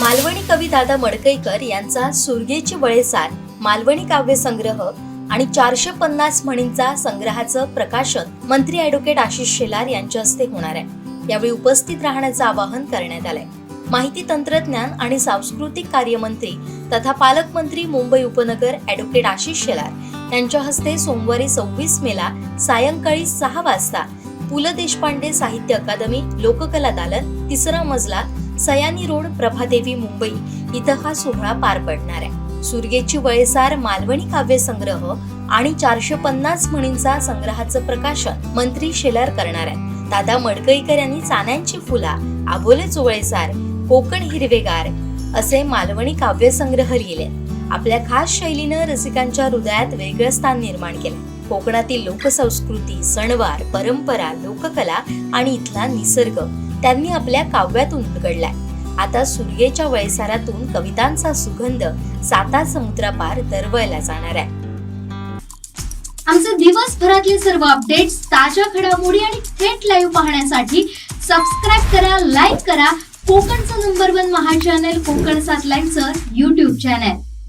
मालवणी कवी दादा मडकईकर यांचा सुरगेची वळेसार मालवणी काव्य संग्रह आणि चारशे पन्नास म्हणींचा संग्रहाचं प्रकाशन मंत्री ॲडव्होकेट आशिष शेलार यांच्या हस्ते होणार आहे. यावेळी उपस्थित राहण्याचं आवाहन करण्यात आलंय. माहिती तंत्रज्ञान आणि सांस्कृतिक कार्यमंत्री तथा पालकमंत्री मुंबई उपनगर ॲडव्होकेट आशिष शेलार यांच्या हस्ते सोमवारी सव्वीस मेला सायंकाळी सहा वाजता पु ल देशपांडे साहित्य अकादमी लोककला दालन तिसरा मजला सयानी रोड प्रभादेवी मुंबई इथं हा सोहळा पार पडणार आहे. सुरगेची वयसार मालवणी काव्य संग्रह आणि चारशे पन्नास म्हणींचा संग्रहाचं प्रकाशन मंत्री शेलार करणार आहे दादा मडकईकर यांनी चाण्यांची फुला आबोले चुवळेसार कोकण हिरवेगार असे मालवणी काव्य संग्रह लिहिले आपल्या खास शैलीनं रसिकांच्या हृदयात वेगळं स्थान निर्माण केलं कोकणातील लोकसंस्कृती सणवार परंपरा लोककला आणि इथला निसर्ग त्यांनी आपल्या काव्यातून उलगडलाय. आता सूर्येच्या वयसारातून कवितांचा सुगंध साता समुद्रापार दरवळला जाणार आहे. आमचे दिवसभरातले सर्व अपडेट्स ताज्या घडामोडी आणि थेट लाईव्ह पाहण्यासाठी सबस्क्राईब करा लाईक करा. कोकणचं number one Maha channel Konkan सात लाईनचं युट्यूब चॅनल